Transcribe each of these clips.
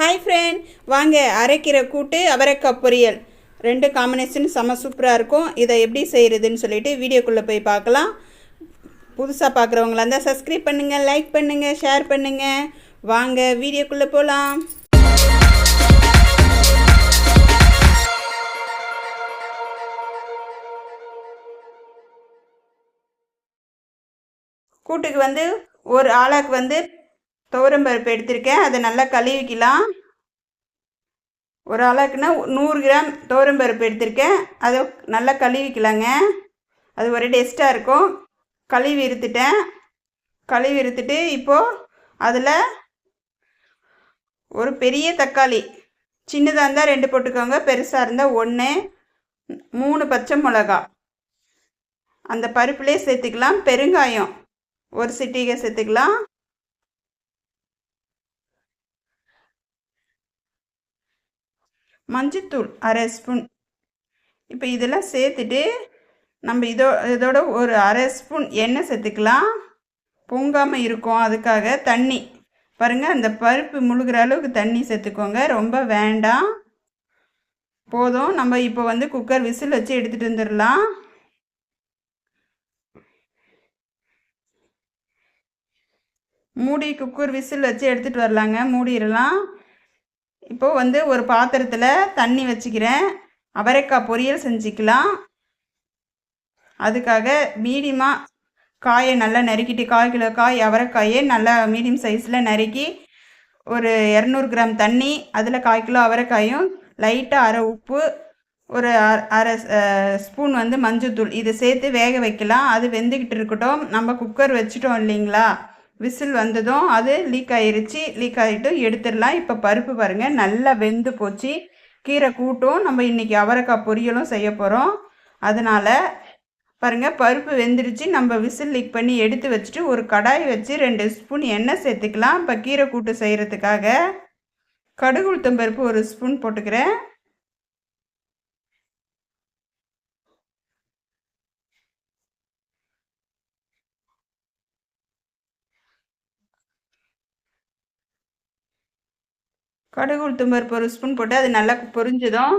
Hi friend வாங்க அரைக்கிற கூட்டு அவரைக்காய் பொரியல். ரெண்டு காம்பினேஷன் செம சூப்பராக இருக்கும். இதை எப்படி செய்கிறதுன்னு சொல்லிட்டு வீடியோக்குள்ளே போய் பார்க்கலாம். புதுசாக பார்க்குறவங்களா இருந்தால் சப்ஸ்கிரைப் பண்ணுங்கள் லைக் பண்ணுங்கள் ஷேர் பண்ணுங்கள் வாங்க வீடியோக்குள்ளே போகலாம் கூட்டுக்கு வந்து ஒரு ஆளாக்கு வந்து துவரம் பருப்பு எடுத்திருக்கேன். அதை நல்லா கழுவிக்கலாம். ஒரு அளவுக்குன்னா நூறு கிராம் துவரம் பருப்பு எடுத்திருக்கேன். அதை நல்லா கழுவிக்கலாங்க. அது ஒரு டேஸ்ட்டாக இருக்கும். கழுவி இருத்துட்டேன். கழுவி இருத்துட்டு இப்போது அதில் ஒரு பெரிய தக்காளி சின்னதாக இருந்தால் ரெண்டு போட்டுக்கோங்க பெருசாக இருந்தால் ஒன்று மூணு பச்சை மிளகா. அந்த பருப்புலேயே சேர்த்துக்கலாம். பெருங்காயம் ஒரு சிட்டிகை சேர்த்துக்கலாம். மஞ்சத்தூள் அரை ஸ்பூன். இப்போ இதெல்லாம் சேர்த்துட்டு நம்ம இதோ இதோட ஒரு அரை ஸ்பூன் எண்ணெய் சேர்த்துக்கலாம். பொங்காமல் இருக்கும் அதுக்காக தண்ணி. பாருங்கள் அந்த பருப்பு முழுகிற அளவுக்கு தண்ணி சேர்த்துக்கோங்க. ரொம்ப வேண்டாம். போதும். நம்ம இப்போ வந்து குக்கர் விசில் வச்சு எடுத்துகிட்டு வந்துடலாம். மூடி குக்கர் விசில் வச்சு எடுத்துகிட்டு வரலாங்க. மூடிடலாம். இப்போது வந்து ஒரு பாத்திரத்தில் தண்ணி வச்சுக்கிறேன். அவரைக்காய் பொரியல் செஞ்சுக்கலாம். அதுக்காக மீடியமாக காயை நல்லா நறுக்கிட்டு கால் கிலோ காய் அவரைக்காயை நல்லா மீடியம் சைஸில் நறுக்கி ஒரு இரநூறு கிராம் தண்ணி அதில் கால் கிலோ அவரைக்காயும் லைட்டாக அரை உப்பு ஒரு அரை ஸ்பூன் வந்து மஞ்சத்தூள் இதை சேர்த்து வேக வைக்கலாம். அது வெந்துக்கிட்டு இருக்கட்டும். நம்ம குக்கர் வச்சுட்டோம் இல்லைங்களா? விசில் வந்ததும் அது லீக் ஆயிருச்சு லீக் ஆகிட்டும் எடுத்துடலாம். இப்போ பருப்பு பாருங்கள் நல்லா வெந்து போச்சு. கீரை கூட்டும். நம்ம இன்றைக்கி அவரைக்காய் பொரியலும் செய்ய போகிறோம் அதனால் பாருங்கள் பருப்பு வெந்துருச்சு. நம்ம விசில் லீக் பண்ணி எடுத்து வச்சுட்டு ஒரு கடாய் வச்சு ரெண்டு ஸ்பூன் எண்ணெய் சேர்த்துக்கலாம். இப்போ கீரை கூட்டு செய்கிறதுக்காக கடுகு உளுத்தம் பருப்பு ஒரு ஸ்பூன் போட்டுக்கிறேன். கடுகு உளுத்தம் பருப்பு ஒரு ஸ்பூன் போட்டு அது நல்லா பொரிஞ்சதும்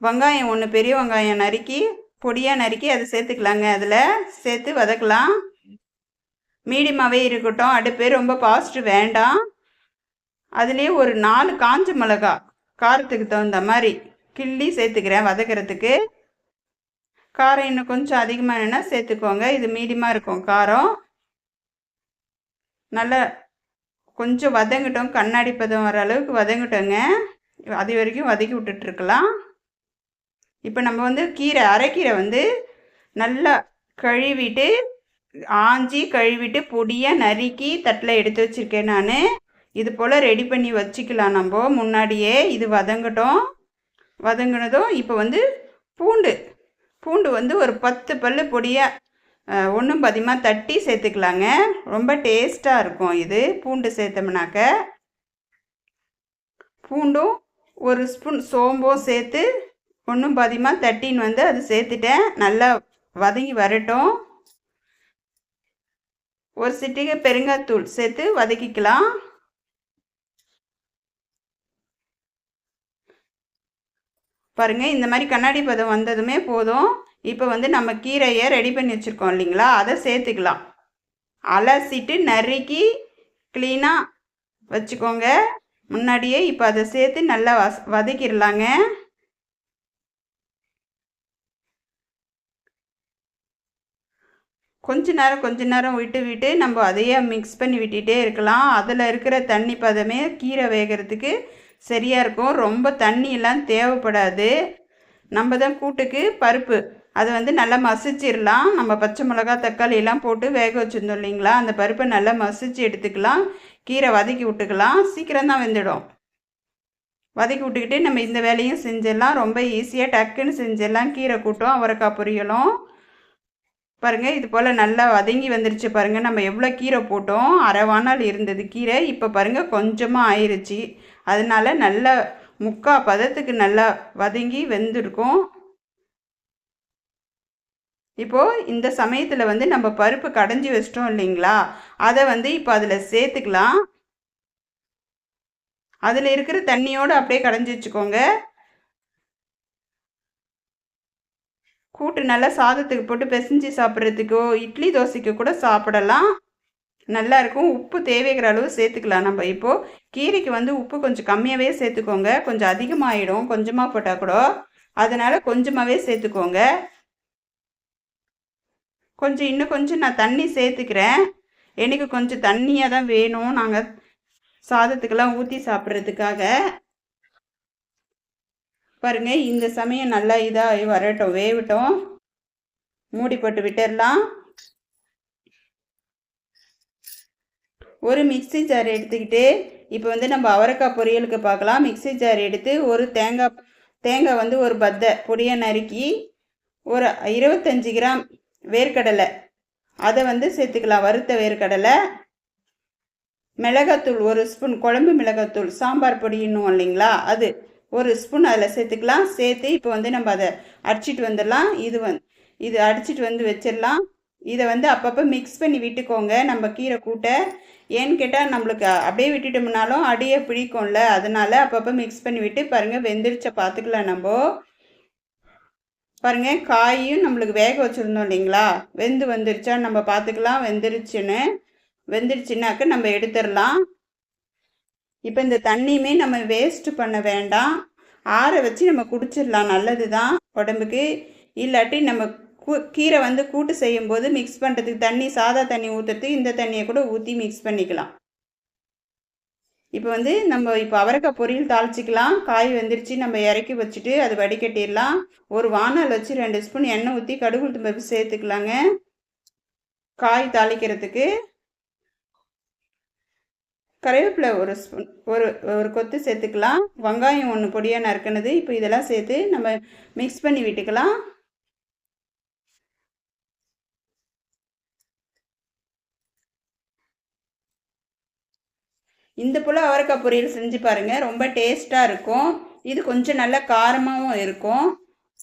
வெங்காயம் ஒன்று பெரிய வெங்காயம் நறுக்கி பொடியாக நறுக்கி அதை சேர்த்துக்கலாங்க. அதில் சேர்த்து வதக்கலாம். மீடியமாகவே இருக்கட்டும். அடுப்பே ரொம்ப பாஸ்ட்டு வேண்டாம். அதுலேயே ஒரு நாலு காஞ்ச மிளகா காரத்துக்கு தகுந்த மாதிரி கிள்ளி சேர்த்துக்கிறேன் வதக்கிறதுக்கு. காரம் இன்னும் கொஞ்சம் அதிகமாக என்னென்னா சேர்த்துக்கோங்க. இது மீடியமாக இருக்கும் காரம். நல்லா கொஞ்சம் வதங்கட்டும். கண்ணாடி பதம் வர அளவுக்கு வதங்கட்டோங்க. அது வரைக்கும் வதக்கி விட்டுட்ருக்கலாம். இப்போ நம்ம வந்து கீரை அரைக்கீரை வந்து நல்லா கழுவிட்டு ஆஞ்சி கழுவிட்டு பொடியாக நறுக்கி தட்டில் எடுத்து வச்சுருக்கேன் நான். இது போல் ரெடி பண்ணி வச்சுக்கலாம் நம்ம. முன்னாடியே இது வதங்கட்டும். வதங்கினதும் இப்போ வந்து பூண்டு. பூண்டு வந்து ஒரு பத்து பல் பொடியாக ஒன்றும் பதிமாக தட்டி சேர்த்துக்கலாங்க. ரொம்ப டேஸ்ட்டாக இருக்கும் இது. பூண்டு சேர்த்தோம்னாக்க. பூண்டும் ஒரு ஸ்பூன் சோம்பும் சேர்த்து ஒன்றும் பாதியமாக தட்டின்னு வந்து அது சேர்த்துட்டேன். நல்லா வதங்கி வரட்டும். ஒரு சிட்டிகை பெருங்காத்தூள் சேர்த்து வதக்கிக்கலாம். பாருங்கள் இந்த மாதிரி கண்ணாடி பதம் வந்ததுமே போதும். இப்போ வந்து நம்ம கீரையை ரெடி பண்ணி வச்சுருக்கோம் இல்லைங்களா? அதை சேர்த்துக்கலாம். அலசிட்டு நறுக்கி க்ளீனாக வச்சுக்கோங்க. முன்னாடியே இப்போ அதை சேர்த்து நல்லா வஸ் வதக்கிடலாங்க. கொஞ்ச நேரம் கொஞ்ச நேரம் விட்டு விட்டு நம்ம அதையே மிக்ஸ் பண்ணி விட்டுகிட்டே இருக்கலாம். அதில் இருக்கிற தண்ணி பதமே கீரை வேகிறதுக்கு சரியாக இருக்கும். ரொம்ப தண்ணியெல்லாம் தேவைப்படாது. நம்ம தான் கூட்டுக்கு பருப்பு. அதை வந்து நல்லா மசிச்சிடலாம். நம்ம பச்சை மிளகா தக்காளி எல்லாம் போட்டு வேக வச்சுருந்தோம் இல்லைங்களா? அந்த பருப்பை நல்லா மசிச்சு எடுத்துக்கலாம். கீரை வதக்கி விட்டுக்கலாம். சீக்கிரம் தான் வெந்துடும். வதக்கி விட்டுக்கிட்டு நம்ம இந்த வேலையும் செஞ்சிடலாம். ரொம்ப ஈஸியாக டக்குன்னு செஞ்சிடலாம். கீரை கூட்டம் அவரைக்காய் பொரியலும். பாருங்கள் இது போல் நல்லா வதங்கி வந்துருச்சு பாருங்கள் நம்ம எவ்வளோ கீரை போட்டோம். அரைவானால் இருந்தது கீரை. இப்போ பாருங்கள் கொஞ்சமாக ஆயிடுச்சு அதனால நல்ல முக்கால் பதத்துக்கு நல்லா வதங்கி வெந்திருக்கும். இப்போது இந்த சமயத்தில் வந்து நம்ம பருப்பு கடைஞ்சி வச்சிட்டோம் இல்லைங்களா? அதை வந்து இப்போ அதில் சேர்த்துக்கலாம். அதில் இருக்கிற தண்ணியோடு அப்படியே கடைஞ்சி வச்சுக்கோங்க. கூட்டு நல்லா சாதத்துக்கு போட்டு பிசைஞ்சு சாப்பிட்றதுக்கோ இட்லி தோசைக்கு கூட சாப்பிடலாம். நல்லா இருக்கும். உப்பு தேவைக்கிற அளவு சேர்த்துக்கலாம் நம்ம. இப்போது கீரைக்கு வந்து உப்பு கொஞ்சம் கம்மியாகவே சேர்த்துக்கோங்க. கொஞ்சம் அதிகமாகிடும் கொஞ்சமாக போட்டால் கூட. அதனால் கொஞ்சமாகவே சேர்த்துக்கோங்க. கொஞ்சம் இன்னும் கொஞ்சம் நான் தண்ணி சேர்த்துக்கிறேன். எனக்கு கொஞ்சம் தண்ணியாக தான் வேணும். நாங்கள் சாதத்துக்கெல்லாம் ஊற்றி சாப்பிட்றதுக்காக. பாருங்கள் இந்த சமயம் நல்லா இதாக வரட்டும். வேவிட்டோம் மூடி போட்டு விட்டுடலாம். ஒரு மிக்சி ஜார் எடுத்துக்கிட்டு இப்போ வந்து நம்ம அவரைக்காய் பொரியலுக்கு பார்க்கலாம். மிக்சி ஜார் எடுத்து ஒரு தேங்காய் தேங்காய் வந்து ஒரு பத்தை பொடியை நறுக்கி ஒரு இருபத்தஞ்சி கிராம் வேர்க்கடலை. அதை வந்து சேர்த்துக்கலாம். வறுத்த வேர்க்கடலை மிளகாத்தூள் ஒரு ஸ்பூன் குழம்பு மிளகாத்தூள் சாம்பார் பொடின்னும் இல்லைங்களா? அது ஒரு ஸ்பூன் அதில் சேர்த்துக்கலாம். சேர்த்து இப்போ வந்து நம்ம அதை அடிச்சிட்டு வந்துடலாம். இது வந் இது அடிச்சிட்டு வந்து வச்சிடலாம். இதை வந்து அப்பப்போ மிக்ஸ் பண்ணி விட்டுக்கோங்க. நம்ம கீரை கூட்டை. ஏன்னு கேட்டால் நம்மளுக்கு அப்படியே விட்டுட்டோம்னாலும் அடியே பிடிக்கும்ல. அதனால் அப்பப்போ மிக்ஸ் பண்ணி விட்டு பாருங்கள் வெந்திரிச்ச பார்த்துக்கலாம் நம்ம. பாருங்கள் காயும் நம்மளுக்கு வேக வச்சுருந்தோம் இல்லைங்களா? வெந்து வந்துருச்சா? நம்ம பார்த்துக்கலாம். வெந்துருச்சுன்னு. வெந்துருச்சுனாக்க நம்ம எடுத்துடலாம். இப்போ இந்த தண்ணியுமே நம்ம வேஸ்ட்டு பண்ண வேண்டாம். ஆற வச்சு நம்ம குடிச்சிடலாம். நல்லது தான் உடம்புக்கு. இல்லாட்டி நம்ம கூ கீரை வந்து கூட்டு செய்யும்போது மிக்ஸ் பண்ணுறதுக்கு தண்ணி சாதா தண்ணி ஊற்றுறதுக்கு இந்த தண்ணியை கூட ஊற்றி மிக்ஸ் பண்ணிக்கலாம். இப்போ வந்து நம்ம இப்போ அவரைக்காய் பொரியல் தாளிச்சிக்கலாம். காய் வந்துருச்சு நம்ம இறக்கி வச்சுட்டு அதை வடிகட்டிடலாம். ஒரு வானல் வச்சு ரெண்டு ஸ்பூன் எண்ணெய் ஊற்றி கடுகு பருப்பு சேர்த்துக்கலாங்க. காய் தாளிக்கிறதுக்கு. கருவேப்பிலை ஒரு ஸ்பூன் ஒரு ஒரு கொத்து சேர்த்துக்கலாம். வெங்காயம் ஒன்று பொடியாக நறுக்கினது. இப்போ இதெல்லாம் சேர்த்து நம்ம மிக்ஸ் பண்ணி விட்டுக்கலாம். இந்த போல் அவரைக்காய் பொரியல் செஞ்சு பாருங்கள் ரொம்ப டேஸ்ட்டாக இருக்கும். இது கொஞ்சம் நல்லா காரமாகவும் இருக்கும்.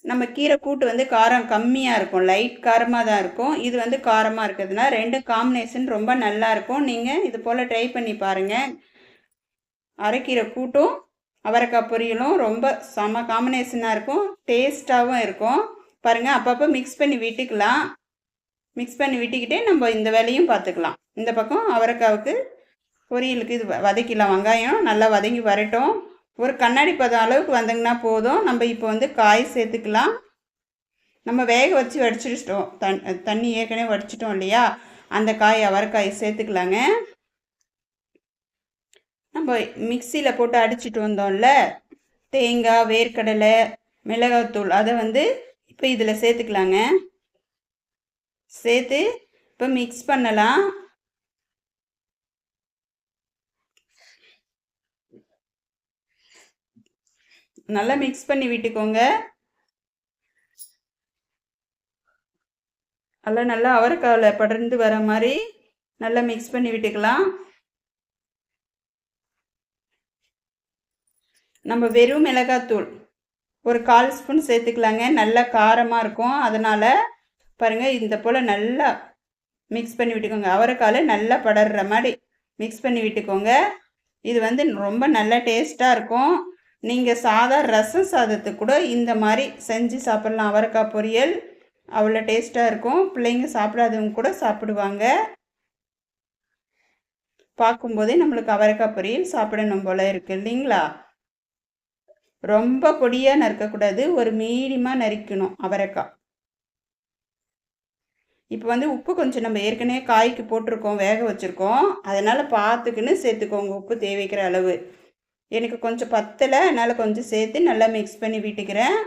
நம்ம கீரை கூட்டு வந்து காரம் கம்மியாக இருக்கும். லைட் காரமாக தான் இருக்கும். இது வந்து காரமாக இருக்கிறதுனா ரெண்டு காம்பினேஷன் ரொம்ப நல்லா இருக்கும். நீங்கள் இது போல் ட்ரை பண்ணி பாருங்கள் அரைக்கீரை கூட்டும் அவரைக்காய் பொரியலும் ரொம்ப செம காம்பினேஷனாக இருக்கும். டேஸ்ட்டாகவும் இருக்கும். பாருங்கள் அப்பப்போ மிக்ஸ் பண்ணி விட்டுக்கலாம். மிக்ஸ் பண்ணி விட்டுக்கிட்டே நம்ம இந்த வேலையும் பார்த்துக்கலாம். இந்த பக்கம் அவரைக்காவுக்கு பொரியலுக்கு இது வதக்கிடலாம். வெங்காயம் நல்லா வதங்கி வரட்டும். ஒரு கண்ணாடி பதம் அளவுக்கு வந்தங்கன்னா போதும். நம்ம இப்போ வந்து காய் சேர்த்துக்கலாம். நம்ம வேக வச்சு வடிச்சிட்டோம். தண் தண்ணி ஏற்கனவே வடிச்சிட்டோம் இல்லையா? அந்த காய் அவரைக்காய் சேர்த்துக்கலாங்க. நம்ம மிக்சியில் போட்டு அடிச்சிட்டு வந்தோம்ல? தேங்காய் வேர்க்கடலை மிளகாத்தூள் அதை வந்து இப்போ இதில் சேர்த்துக்கலாங்க. சேர்த்து இப்போ மிக்ஸ் பண்ணலாம். நல்லா மிக்ஸ் பண்ணி விட்டுக்கோங்க. நல்லா நல்லா அவரைக்காவில் படர்ந்து வர மாதிரி நல்லா மிக்ஸ் பண்ணி விட்டுக்கலாம். நம்ம வெறும் மிளகாத்தூள் ஒரு கால் ஸ்பூன் சேர்த்துக்கலாங்க. நல்லா காரமாக இருக்கும். அதனால் பாருங்கள் இந்த போல் நல்லா மிக்ஸ் பண்ணி விட்டுக்கோங்க. அவரைக்கால் நல்லா படர்ற மாதிரி மிக்ஸ் பண்ணி விட்டுக்கோங்க. இது வந்து ரொம்ப நல்லா டேஸ்ட்டாக இருக்கும். நீங்கள் சாதா ரசம் சாதத்துக்கு கூட இந்த மாதிரி செஞ்சு சாப்பிட்லாம். அவரைக்காய் பொரியல் அவ்வளோ டேஸ்ட்டாக இருக்கும். பிள்ளைங்க சாப்பிடாதவங்க கூட சாப்பிடுவாங்க. பார்க்கும்போதே நம்மளுக்கு அவரைக்காய் பொரியல் சாப்பிடணும் போல் இருக்குது இல்லைங்களா? ரொம்ப பொடியாக நறுக்கக்கூடாது. ஒரு மீடியமாக நறுக்கணும் அவரைக்காய். இப்போ வந்து உப்பு கொஞ்சம் நம்ம ஏற்கனவே காய்க்கு போட்டிருக்கோம் வேக வச்சுருக்கோம். அதனால் பார்த்துக்குன்னு சேர்த்துக்கோங்க. உப்பு தேவைக்கிற அளவு. எனக்கு கொஞ்சம் பத்தலை அதனால் கொஞ்சம் சேர்த்து நல்லா மிக்ஸ் பண்ணி விட்டுக்கிறேன்.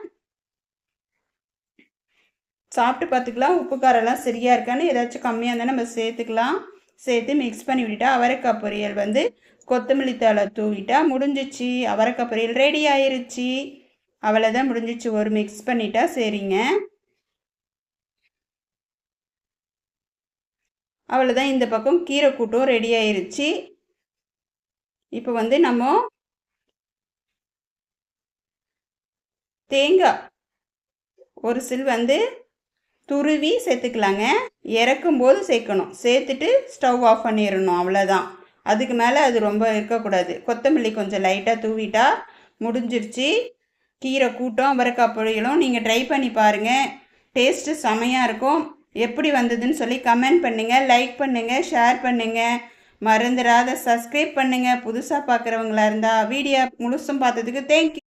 சாப்பிட்டு பார்த்துக்கலாம் உப்பு காரெல்லாம் சரியாக இருக்கான்னு ஏதாச்சும் கம்மியாக இருந்தால் நம்ம சேர்த்துக்கலாம். சேர்த்து மிக்ஸ் பண்ணி விட்டுட்டா அவரைக்காய் பொரியல் வந்து கொத்தமல்லி தலை தூவிட்டா முடிஞ்சிச்சு. அவரைக்காய் பொரியல் ரெடி ஆயிருச்சு. அவ்வளோதான் முடிஞ்சிச்சு. ஒரு மிக்ஸ் பண்ணிட்டா சரிங்க. அவ்வளோதான் இந்த பக்கம் கீரை கூட்டும் ரெடி ஆயிருச்சு. இப்போ வந்து நம்ம தேங்காய் ஒரு சில் வந்து துருவி சேர்த்துக்கலாங்க. இறக்கும் போது சேர்க்கணும். சேர்த்துட்டு ஸ்டவ் ஆஃப் பண்ணிடணும். அவ்வளோதான் அதுக்கு மேலே அது ரொம்ப இருக்கக்கூடாது. கொத்தமல்லி கொஞ்சம் லைட்டாக தூவிட்டா முடிஞ்சிருச்சு. கீரை கூட்டம் அவரைக்காய் பொரியலும் நீங்கள் ட்ரை பண்ணி பாருங்கள் டேஸ்ட்டு செமையாக இருக்கும். எப்படி வந்ததுன்னு சொல்லி கமெண்ட் பண்ணுங்கள் லைக் பண்ணுங்கள் ஷேர் பண்ணுங்கள் மறந்துடாத சப்ஸ்கிரைப் பண்ணுங்கள் புதுசாக பார்க்குறவங்களா இருந்தால் வீடியோ முழுசும் பார்த்ததுக்கு தேங்க்யூ